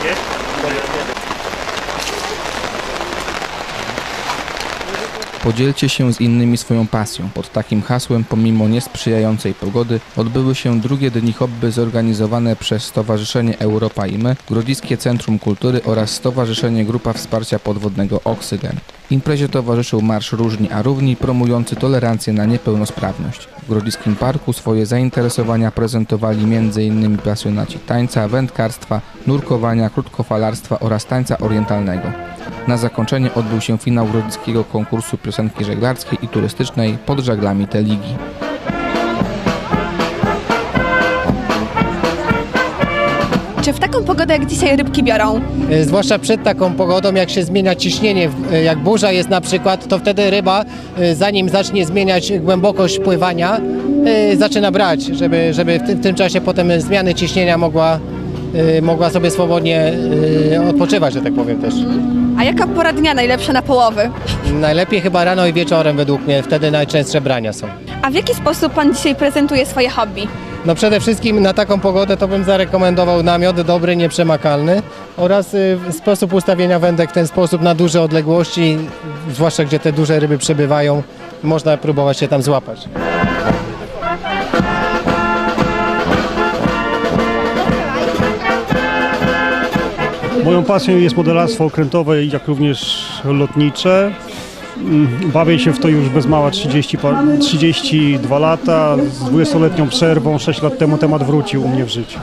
¿Qué? Podzielcie się z innymi swoją pasją. Pod takim hasłem, pomimo niesprzyjającej pogody, odbyły się drugie dni hobby zorganizowane przez Stowarzyszenie Europa i My, Grodziskie Centrum Kultury oraz Stowarzyszenie Grupa Wsparcia Podwodnego Oksygen. Imprezie towarzyszył Marsz Różni a Równi promujący tolerancję na niepełnosprawność. W Grodziskim Parku swoje zainteresowania prezentowali m.in. pasjonaci tańca, wędkarstwa, nurkowania, krótkofalarstwa oraz tańca orientalnego. Na zakończenie odbył się finał grodzickiego konkursu piosenki żeglarskiej i turystycznej pod żaglami Teligi. Czy w taką pogodę jak dzisiaj rybki biorą? E, Zwłaszcza przed taką pogodą, jak się zmienia ciśnienie, w- e, jak burza jest na przykład, to wtedy ryba, e, zanim zacznie zmieniać głębokość pływania, zaczyna brać, żeby, żeby w, tym, w tym czasie potem zmiany ciśnienia mogła, mogła sobie swobodnie e, odpoczywać, że tak powiem też. A jaka pora dnia najlepsza na połowy? Najlepiej chyba rano i wieczorem według mnie, wtedy najczęstsze brania są. A w jaki sposób Pan dzisiaj prezentuje swoje hobby? No przede wszystkim na taką pogodę to bym zarekomendował namiot dobry, nieprzemakalny oraz y, sposób ustawienia wędek w ten sposób na duże odległości, zwłaszcza gdzie te duże ryby przebywają, można próbować się tam złapać. Moją pasją jest modelarstwo okrętowe, jak również lotnicze. Mm, Bawię się w to już bez mała 30, pa- 32 lata. Z 20-letnią przerwą 6 lat temu temat wrócił u mnie w życiu.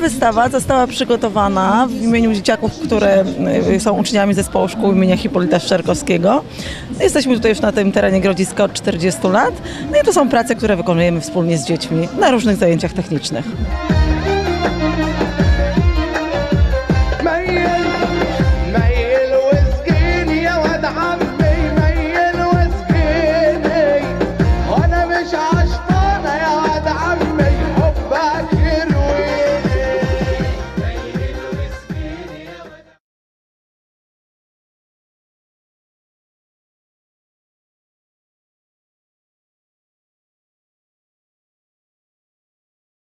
Wystawa została przygotowana w imieniu dzieciaków, które y, są uczniami zespołu szkół imienia Hipolita Szczerkowskiego. Jesteśmy tutaj już na tym terenie Grodziska od 40 lat. No i to są prace, które wykonujemy wspólnie z dziećmi na różnych zajęciach technicznych.